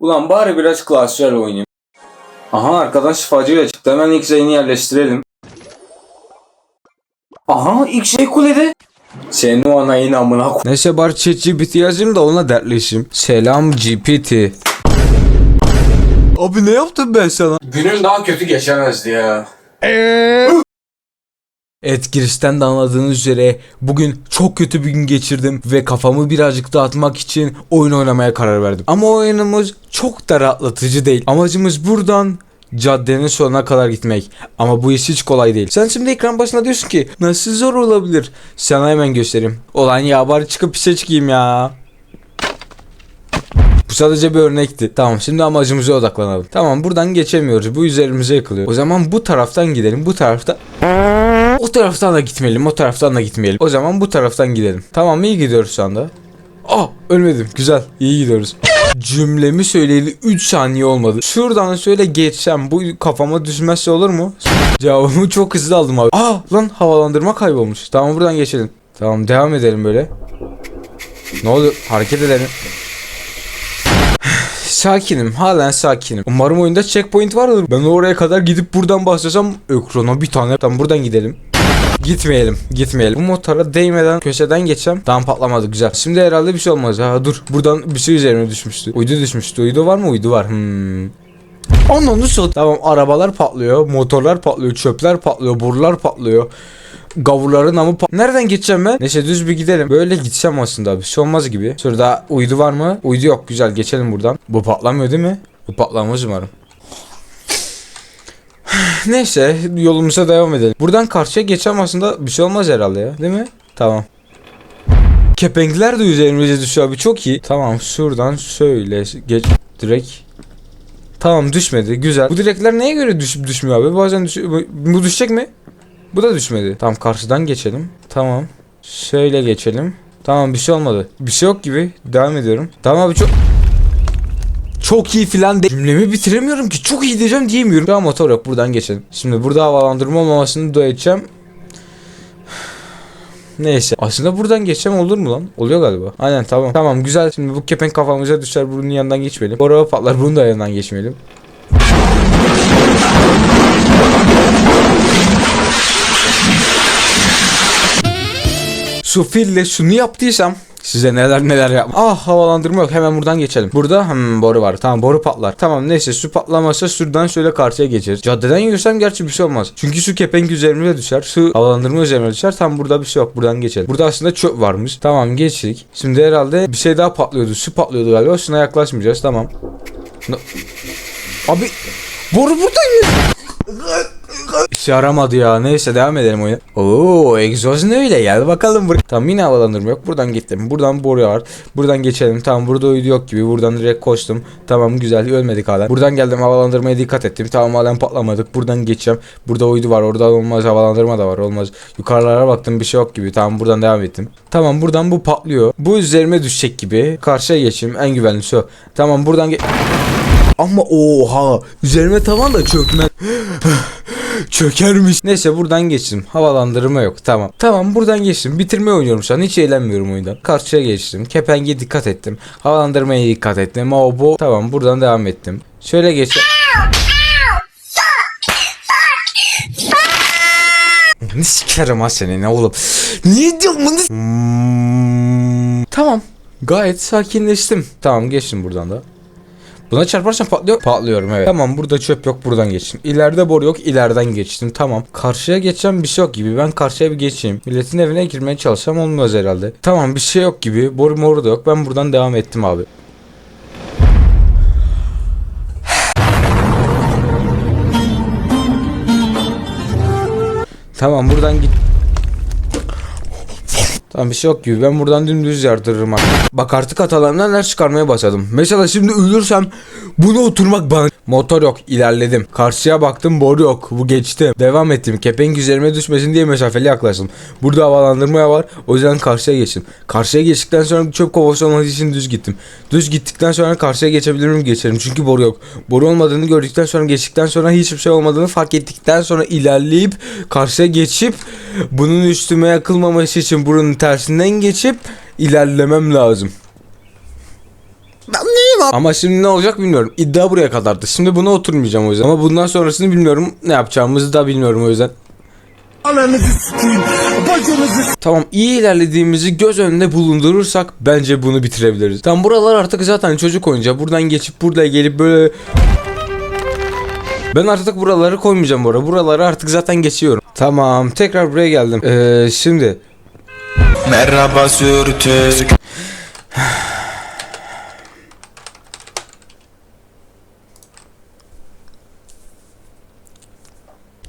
Ulan bari biraz Clash Royale oynayayım. Aha arkadan şifacıyla çıktı. Hemen ilk şeyini yerleştirelim. Aha ilk şey kulede. Senin o anayın amına koy. Neyse bari ChatGPT yazayım da ona dertleşeyim. Selam GPT. Abi ne yaptım ben sana? Günün daha kötü geçemezdi ya. Evet girişten de anladığınız üzere bugün çok kötü bir gün geçirdim ve kafamı birazcık dağıtmak için oyun oynamaya karar verdim. Ama oyunumuz çok da rahatlatıcı değil. Amacımız buradan caddenin sonuna kadar gitmek. Ama bu iş hiç kolay değil. Sen şimdi ekran başına diyorsun ki nasıl zor olabilir? Sana hemen göstereyim. Olan ya bari çıkıp işe çıkayım ya. Bu sadece bir örnekti. Tamam şimdi amacımıza odaklanalım. Tamam buradan geçemiyoruz. Bu üzerimize yıkılıyor. O zaman bu taraftan gidelim. Bu tarafta o taraftan da gitmeyelim. O taraftan da gitmeyelim. O zaman bu taraftan gidelim. Tamam iyi gidiyoruz şu anda. Aa ölmedim. Güzel. İyi gidiyoruz. Cümlemi söyleyeli 3 saniye olmadı. Şuradan şöyle geçsem bu kafama düşmezse olur mu? Cevabımı çok hızlı aldım abi. Aa lan havalandırma kaybolmuş. Tamam buradan geçelim. Tamam devam edelim böyle. Ne oluyor? Hareket edelim. Sakinim. Halen sakinim. Umarım oyunda checkpoint vardır. Ben oraya kadar gidip buradan başlasam ekrana bir tane. Tamam buradan gidelim. Gitmeyelim, gitmeyelim. Bu motora değmeden köşeden geçsem tam patlamadı güzel. Şimdi herhalde bir şey olmaz. Ha dur. Buradan bir şey üzerine düşmüştü. Uydu düşmüştü. Uydu var mı? Uydu var. Hmm. Ananı sat. Tamam arabalar patlıyor, motorlar patlıyor, çöpler patlıyor, borular patlıyor. Gavurların amı pa- Nereden geçeceğim ben? Neyse düz bir gidelim. Böyle gideceğim aslında bir şey olmaz gibi. Şurada uydu var mı? Uydu yok. Güzel geçelim buradan. Bu patlamıyor değil mi? Bu patlamaz umarım. Neyse yolumuza devam edelim. Buradan karşıya geçeceğim aslında bir şey olmaz herhalde ya. Değil mi? Tamam. Kepenkler de üzerimize düşüyor abi çok iyi. Tamam şuradan şöyle geç direkt. Tamam düşmedi güzel. Bu direkler neye göre düşüp düşmüyor abi? Bazen düş bu düşecek mi? Bu da düşmedi. Tamam karşıdan geçelim. Tamam. Şöyle geçelim. Tamam bir şey olmadı. Bir şey yok gibi. Devam ediyorum. Tamam abi çok çok iyi filan de cümlemi bitiremiyorum ki çok iyi diyeceğim diyemiyorum. Şu motor yok buradan geçelim. Şimdi burada havalandırma olmamasını dua edeceğim. Neyse. Aslında buradan geçsem olur mu lan? Oluyor galiba. Aynen tamam. Tamam güzel. Şimdi bu kepenk kafamıza düşer. Bunun yanından geçmeyelim. Bu araba patlar. Bunun da yanından geçmeyelim. Şu fille şunu yaptıysam Size neler neler yap. Ah havalandırma yok. Hemen buradan geçelim. Burada hmm, boru var. Tamam boru patlar. Tamam neyse su patlamasa şuradan şöyle karşıya geçeriz. Caddeden yürüsem gerçi bir şey olmaz. Çünkü su kepenk üzerime düşer. Su havalandırma üzerime düşer. Tam burada bir şey yok. Buradan geçelim. Burada aslında çöp varmış. Tamam geçtik. Şimdi herhalde bir şey daha patlıyordu. Su patlıyordu galiba. Şuna yaklaşmayacağız. Tamam. Abi boru buradaymış. İşe yaramadı ya. Neyse devam edelim oyuna. Oo egzoz ne öyle gel bakalım buraya. Tamam yine havalandırma yok. Buradan gittim. Buradan boru var. Buradan geçelim. Tamam burada uydu yok gibi. Buradan direkt koştum. Tamam güzel ölmedik hala. Buradan geldim havalandırmaya dikkat ettim. Tamam halen patlamadık. Buradan geçeceğim. Burada uydu var. Orada olmaz. Havalandırma da var. Olmaz. Yukarılara baktım bir şey yok gibi. Tamam buradan devam ettim. Tamam buradan bu patlıyor. Bu üzerime düşecek gibi. Karşıya geçeyim. En güvenlisi o. Tamam buradan ge- ama oha üzerime tavan da çökme. Çökermiş. Neyse buradan geçtim. Havalandırma yok. Tamam. Tamam buradan geçtim. Bitirme oynuyorum şu an. Hiç eğlenmiyorum oyundan. Karşıya geçtim. Kepenge dikkat ettim. Havalandırmaya dikkat ettim. O bu. Tamam buradan devam ettim. Şöyle geç. Ne sikerim ha seni ne oğlum. Niye diyorsun bunu? Hmm, Tamam. Gayet sakinleştim. Tamam geçtim buradan da. Buna çarparsam patlıyor. Patlıyorum evet. Tamam burada çöp yok buradan geçtim. İleride boru yok ileriden geçtim. Tamam. Karşıya geçeceğim bir şey yok gibi. Ben karşıya bir geçeyim. Milletin evine girmeye çalışsam olmaz herhalde. Tamam bir şey yok gibi. Boru moru da yok. Ben buradan devam ettim abi. Tamam buradan git. Tamam bir şey yok gibi. Ben buradan dümdüz yardırırım artık. Bak artık hatalarımdan ders çıkarmaya başladım. Mesela şimdi ölürsem bunu oturmak bana. Motor yok. ilerledim. Karşıya baktım boru yok. Bu geçti. Devam ettim. Kepenk üzerime düşmesin diye mesafeli yaklaştım. Burada havalandırmaya var. O yüzden karşıya geçtim. Karşıya geçtikten sonra çöp kovası olmadığı için düz gittim. Düz gittikten sonra karşıya geçebilir miyim? Geçerim. Çünkü boru yok. Boru olmadığını gördükten sonra geçtikten sonra hiçbir şey olmadığını fark ettikten sonra ilerleyip karşıya geçip bunun üstüme yakılmaması için bunun tersinden geçip ilerlemem lazım. Mi? Ama şimdi ne olacak bilmiyorum. İddia buraya kadardı. Şimdi buna oturmayacağım o yüzden. Ama bundan sonrasını bilmiyorum. Ne yapacağımızı da bilmiyorum o yüzden. Ananızı sikeyim. Bacınızı Tamam iyi ilerlediğimizi göz önünde bulundurursak bence bunu bitirebiliriz. Tam buralar artık zaten çocuk oyuncağı. Buradan geçip buraya gelip böyle... Ben artık buraları koymayacağım bu arada. Buraları artık zaten geçiyorum. Tamam tekrar buraya geldim. Ee, şimdi Merhaba sürtük.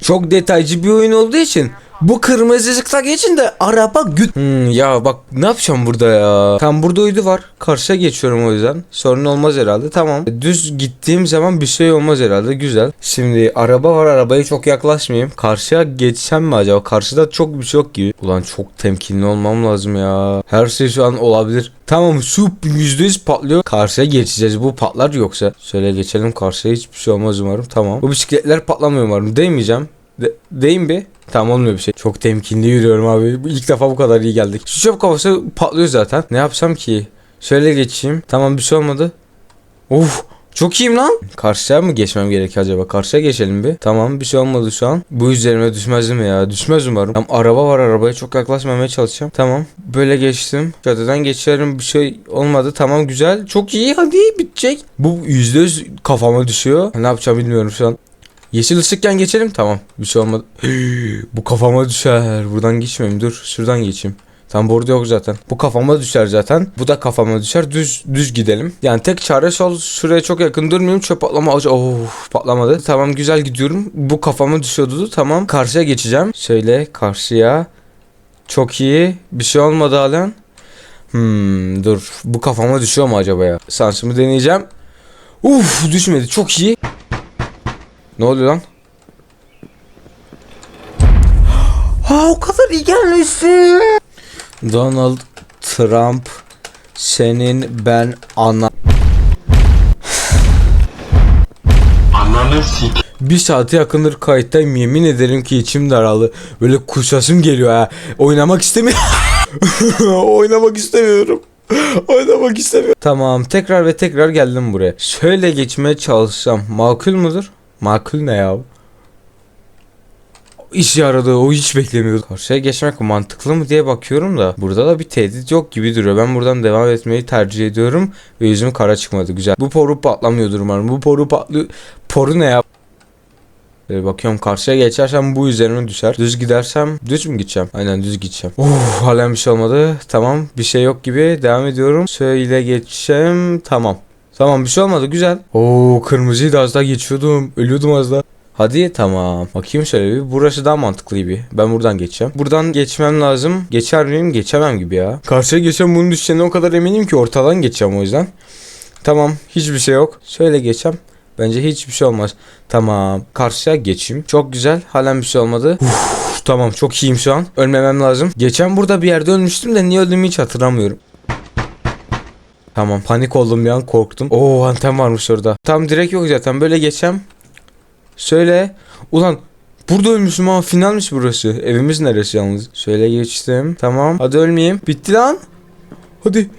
çok detaycı bir oyun olduğu için bu kırmızı ışıkta geçin de araba güt. Hmm, ya bak ne yapacağım burada ya? Tam burada uydu var. Karşıya geçiyorum o yüzden. Sorun olmaz herhalde. Tamam. Düz gittiğim zaman bir şey olmaz herhalde. Güzel. Şimdi araba var. Arabaya çok yaklaşmayayım. Karşıya geçsem mi acaba? Karşıda çok bir şey yok gibi. Ulan çok temkinli olmam lazım ya. Her şey şu an olabilir. Tamam su %100 patlıyor. Karşıya geçeceğiz. Bu patlar yoksa. Şöyle geçelim karşıya hiçbir şey olmaz umarım. Tamam. Bu bisikletler patlamıyor umarım. Değmeyeceğim. De değin bir. Tamam olmuyor bir şey. Çok temkinli yürüyorum abi. İlk defa bu kadar iyi geldik. Şu çöp kafası patlıyor zaten. Ne yapsam ki? Şöyle geçeyim. Tamam bir şey olmadı. Of. Çok iyiyim lan. Karşıya mı geçmem gerekiyor acaba? Karşıya geçelim bir. Tamam bir şey olmadı şu an. Bu üzerime düşmez mi ya? Düşmez umarım. Tamam araba var arabaya çok yaklaşmamaya çalışacağım. Tamam. Böyle geçtim. Caddeden geçerim bir şey olmadı. Tamam güzel. Çok iyi hadi bitecek. Bu yüzde yüz kafama düşüyor. Ne yapacağım bilmiyorum şu an. Yeşil ışıkken geçelim tamam. Bir şey olmadı. Bu kafama düşer. Buradan geçmeyeyim dur. Şuradan geçeyim. Tam burada yok zaten. Bu kafama düşer zaten. Bu da kafama düşer. Düz düz gidelim. Yani tek çare sol şuraya çok yakın durmayayım. Çöp patlama. Of patlamadı. Tamam güzel gidiyorum. Bu kafama düşüyordu. Tamam karşıya geçeceğim. Şöyle karşıya. Çok iyi. Bir şey olmadı halen. Hmm dur. Bu kafama düşüyor mu acaba ya? Sansımı deneyeceğim. Uf düşmedi. Çok iyi. Ne oluyor lan? Ha o kadar iyi gelmişsin. Donald Trump senin ben ana Ananı sik. bir saate yakındır kayıttayım yemin ederim ki içim daraldı. Böyle kuşasım geliyor ha. Oynamak istemiyorum. Oynamak istemiyorum. Oynamak istemiyorum. Tamam tekrar ve tekrar geldim buraya. Şöyle geçmeye çalışsam makul mudur? Makul ne ya? İş yaradı o hiç beklemiyordum. Karşıya geçmek mantıklı mı diye bakıyorum da burada da bir tehdit yok gibi duruyor. Ben buradan devam etmeyi tercih ediyorum ve yüzüm kara çıkmadı güzel. Bu poru patlamıyordur umarım. Bu poru patlıyor. Poru ne ya? Ee, bakıyorum karşıya geçersem bu üzerine düşer. Düz gidersem düz mü gideceğim? Aynen düz gideceğim. Uf halen bir şey olmadı. Tamam bir şey yok gibi devam ediyorum. Şöyle geçeceğim. Tamam. Tamam bir şey olmadı güzel. Oo kırmızıydı az daha geçiyordum. Ölüyordum az daha. Hadi tamam. Bakayım şöyle bir. Burası daha mantıklı gibi. Ben buradan geçeceğim. Buradan geçmem lazım. Geçer miyim? Geçemem gibi ya. Karşıya geçeceğim bunun düşeceğine o kadar eminim ki ortadan geçeceğim o yüzden. Tamam. Hiçbir şey yok. Şöyle geçeceğim. Bence hiçbir şey olmaz. Tamam. Karşıya geçeyim. Çok güzel. Halen bir şey olmadı. Uf, tamam çok iyiyim şu an. Ölmemem lazım. Geçen burada bir yerde ölmüştüm de niye öldüğümü hiç hatırlamıyorum. Tamam panik oldum bir an korktum. Oo anten varmış orada. Tam direkt yok zaten böyle geçem. Şöyle. Ulan burada ölmüşüm ha finalmiş burası. Evimiz neresi yalnız? Şöyle geçtim. Tamam. Hadi ölmeyeyim. Bitti lan. Hadi.